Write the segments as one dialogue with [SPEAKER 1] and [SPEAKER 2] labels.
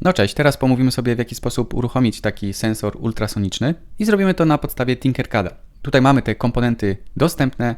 [SPEAKER 1] No cześć, teraz pomówimy sobie w jaki sposób uruchomić taki sensor ultrasoniczny i zrobimy to na podstawie Tinkercada. Tutaj mamy te komponenty dostępne,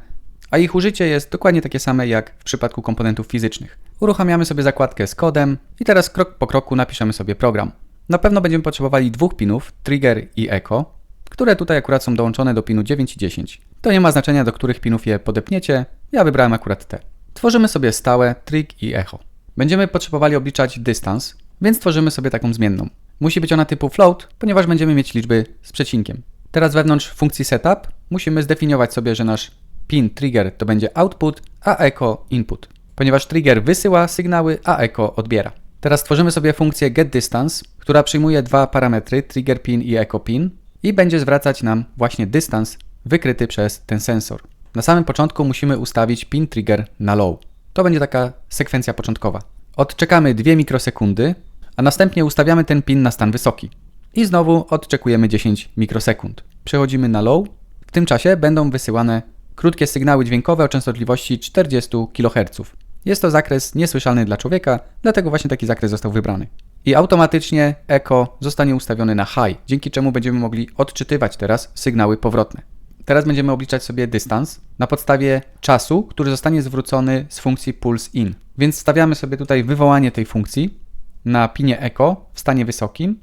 [SPEAKER 1] a ich użycie jest dokładnie takie same jak w przypadku komponentów fizycznych. Uruchamiamy sobie zakładkę z kodem i teraz krok po kroku napiszemy sobie program. Na pewno będziemy potrzebowali dwóch pinów, trigger i echo, które tutaj akurat są dołączone do pinu 9 i 10. To nie ma znaczenia, do których pinów je podepniecie, ja wybrałem akurat te. Tworzymy sobie stałe trig i echo. Będziemy potrzebowali obliczać dystans, więc tworzymy sobie taką zmienną. Musi być ona typu float, ponieważ będziemy mieć liczby z przecinkiem. Teraz wewnątrz funkcji setup musimy zdefiniować sobie, że nasz pin trigger to będzie output, a echo input, ponieważ trigger wysyła sygnały, a echo odbiera. Teraz tworzymy sobie funkcję getDistance, która przyjmuje dwa parametry trigger pin i echo pin i będzie zwracać nam właśnie dystans wykryty przez ten sensor. Na samym początku musimy ustawić pin trigger na low. To będzie taka sekwencja początkowa. Odczekamy 2 mikrosekundy, a następnie ustawiamy ten pin na stan wysoki. I znowu odczekujemy 10 mikrosekund. Przechodzimy na low. W tym czasie będą wysyłane krótkie sygnały dźwiękowe o częstotliwości 40 kHz. Jest to zakres niesłyszalny dla człowieka, dlatego właśnie taki zakres został wybrany. I automatycznie echo zostanie ustawiony na high, dzięki czemu będziemy mogli odczytywać teraz sygnały powrotne. Teraz będziemy obliczać sobie dystans na podstawie czasu, który zostanie zwrócony z funkcji pulse in. Więc stawiamy sobie tutaj wywołanie tej funkcji na pinie echo w stanie wysokim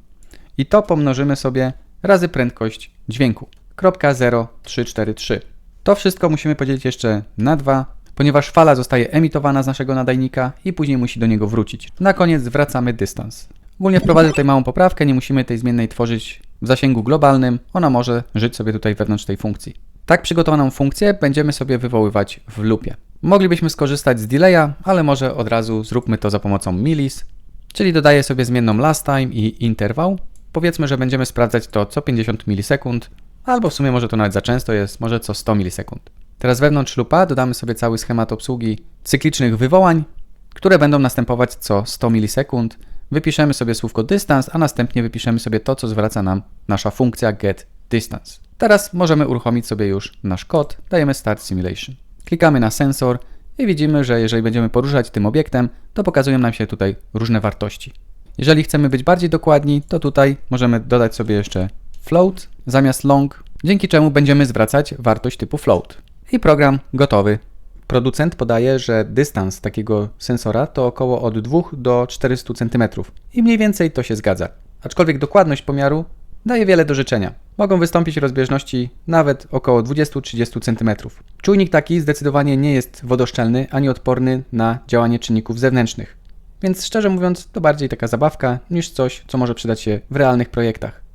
[SPEAKER 1] i to pomnożymy sobie razy prędkość dźwięku. 0,0343. To wszystko musimy podzielić jeszcze na 2, ponieważ fala zostaje emitowana z naszego nadajnika i później musi do niego wrócić. Na koniec zwracamy dystans. Ogólnie wprowadzę tutaj małą poprawkę, nie musimy tej zmiennej tworzyć w zasięgu globalnym, ona może żyć sobie tutaj wewnątrz tej funkcji. Tak przygotowaną funkcję będziemy sobie wywoływać w loopie. Moglibyśmy skorzystać z delaya, ale może od razu zróbmy to za pomocą milis, czyli dodaję sobie zmienną last time i interwał. Powiedzmy, że będziemy sprawdzać to co 50 milisekund, albo w sumie może to nawet za często jest, może co 100 milisekund. Teraz wewnątrz loopa dodamy sobie cały schemat obsługi cyklicznych wywołań, które będą następować co 100 milisekund. Wypiszemy sobie słówko dystans, a następnie wypiszemy sobie to, co zwraca nam nasza funkcja getDistance. Teraz możemy uruchomić sobie już nasz kod, dajemy Start Simulation. Klikamy na sensor i widzimy, że jeżeli będziemy poruszać tym obiektem, to pokazują nam się tutaj różne wartości. Jeżeli chcemy być bardziej dokładni, to tutaj możemy dodać sobie jeszcze float zamiast long, dzięki czemu będziemy zwracać wartość typu float. I program gotowy. Producent podaje, że dystans takiego sensora to około od 2 do 400 cm i mniej więcej to się zgadza. Aczkolwiek dokładność pomiaru daje wiele do życzenia. Mogą wystąpić rozbieżności nawet około 20-30 cm. Czujnik taki zdecydowanie nie jest wodoszczelny ani odporny na działanie czynników zewnętrznych. Więc szczerze mówiąc, to bardziej taka zabawka niż coś, co może przydać się w realnych projektach.